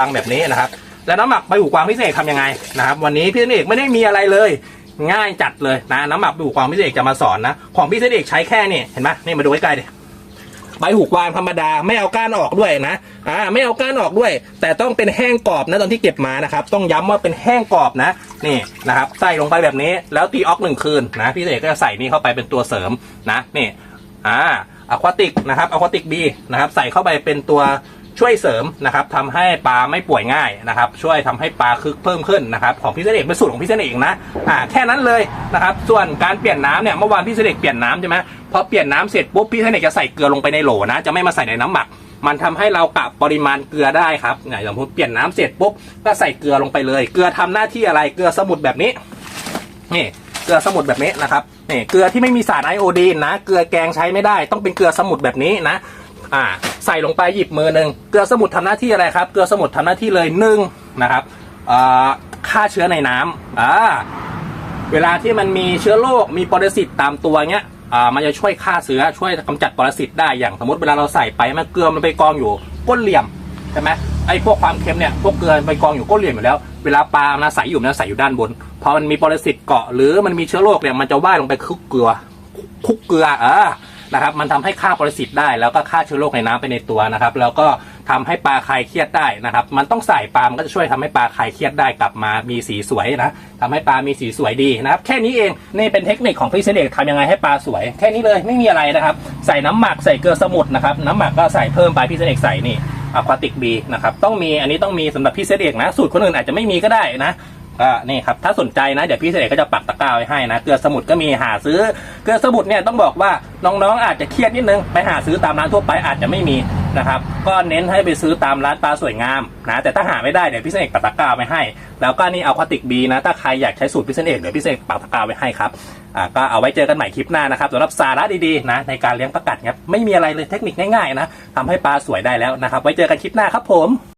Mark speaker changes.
Speaker 1: ฟังแบบนี้นะครับ แล้วน้ำหมักใบหูกวางพิเศษทำยังไงนะครับ วันนี้พี่เสนเอกไม่ได้มีอะไรเลย ง่ายจัดเลยนะน้ำหมักใบหูกวางพิเศษจะมาสอนนะของพี่เสนเอกใช้แค่นี่เห็นไหมนี่มาดูใกล้ๆดิใบหูกวางธรรมดาไม่เอาก้านออกด้วยนะอ่าไม่เอาก้านออกด้วย แต่ต้องเป็นแห้งกรอบนะตอนที่เก็บมานะครับ ต้องย้ำว่าเป็นแห้งกรอบนะนี่นะครับใส่ลงไปแบบนี้แล้วตีออกหนึ่งคืนนะพี่เสนเอกก็จะใส่นี่เข้าไปเป็นตัวเสริมนะนี่อ่าอะควาติกนะครับอะควาติกบีนะครับใส่เข้าไปเป็นตัว ช่วยเสริมนะครับทำให้ปลาไม่ป่วยง่ายนะครับ ช่วยทำให้ปลาคึกเพิ่มขึ้นนะครับ ของพี่เสนเอกเป็นสูตรของพี่เสนเอกนะอ่าแค่นั้นเลยนะครับ ส่วนการเปลี่ยนน้ำเนี่ยเมื่อวานพี่เสนเอกเปลี่ยนน้ำใช่ไหมพอเปลี่ยนน้ำเสร็จปุ๊บพี่เสนเอกจะใส่เกลือลงไปในโหลนะจะไม่มาใส่ในน้ำหมักมันทำให้เรากะปริมาณเกลือได้ครับอย่างสมมติเปลี่ยนน้ำเสร็จปุ๊บก็ใส่เกลือลงไปเลย เกลือทำหน้าที่อะไรเกลือสมุดแบบนี้นี่เกลือสมุดแบบนี้นะครับนี่เกลือที่ไม่มีสารไอโอดีนนะ เกลือแกงใช้ไม่ได้ ต้องเป็นเกลือสมุดแบบนี้นะ อ่า ใส่ลงไปหยิบมือหนึ่งเกลือสมุดทำหน้าที่อะไรครับ เกลือสมุดทำหน้าที่เลยหนึ่งนะครับอ่าฆ่าเชื้อในน้ำอ่าเวลาที่มันมีเชื้อโรคมีปรสิตตามตัวเงี้ยอ่ามันจะช่วยฆ่าเชื้อช่วยกำจัดปรสิตได้อย่างสมมติเวลาเราใส่ไปมันเกลือมันไปกองอยู่ก้นเหลี่ยมใช่ไหมไอ้พวกความเค็มเนี่ยพวกเกลือไปกองอยู่ก้นเหลี่ยมอยู่แล้ว เวลาปลานะใส่อยู่นะใส่อยู่ด้านบนพอมันมีปรสิตเกาะหรือมันมีเชื้อโรคเนี่ยมันจะว่ายลงไปคุกเกลือคุกเกลือเออ นะครับมันทำให้ฆ่าปรสิตได้ แล้วก็ฆ่าเชื้อโรคในน้ำไปในตัวนะครับ แล้วก็ทำให้ปลาคลายเครียดได้นะครับ มันต้องใส่ปลามันก็จะช่วยทำให้ปลาคลายเครียดได้กลับมา มีสีสวยนะทำให้ปลามีสีสวยดีนะครับ แค่นี้เองนี่เป็นเทคนิคของพี่เสนเอกทำยังไงให้ปลาสวย แค่นี้เลยไม่มีอะไรนะครับ ใส่น้ำหมักใส่เกลือสมุนนะครับน้ำหมักก็ใส่เพิ่มไปพี่เสนเอกใส่นี่อะควาติกบีนะครับต้องมีอันนี้ต้องมีสำหรับพี่เสนเอกนะ สูตรคนอื่นอาจจะไม่มีก็ได้นะ ก็นี่ครับถ้าสนใจนะเดี๋ยวพี่เสกก็จะปักตะกร้าไว้ให้นะเกลือสมุดก็มีหาซื้อ เกลือสมุดเนี่ยต้องบอกว่าน้องๆอาจจะเครียดนิดนึงไปหาซื้อตามร้านทั่วไปอาจจะไม่มีนะครับก็เน้นให้ไปซื้อตามร้านปลาสวยงามนะแต่ถ้าหาไม่ได้เดี๋ยวพี่เสกปักตะกร้าไว้ให้ แล้วก็นี่เอาควาติกบีนะถ้าใครอยากใช้สูตรพี่เสกเดี๋ยวพี่เสกปักตะกร้าไว้ให้ครับอ่าก็เอาไว้เจอกันใหม่คลิปหน้านะครับสำหรับสาระดีๆนะในการเลี้ยงปลากัดครับไม่มีอะไรเลยเทคนิคง่ายๆนะทำให้ปลาสวยได้แล้วนะครับไว้เจอกันคลิปหน้าครับผม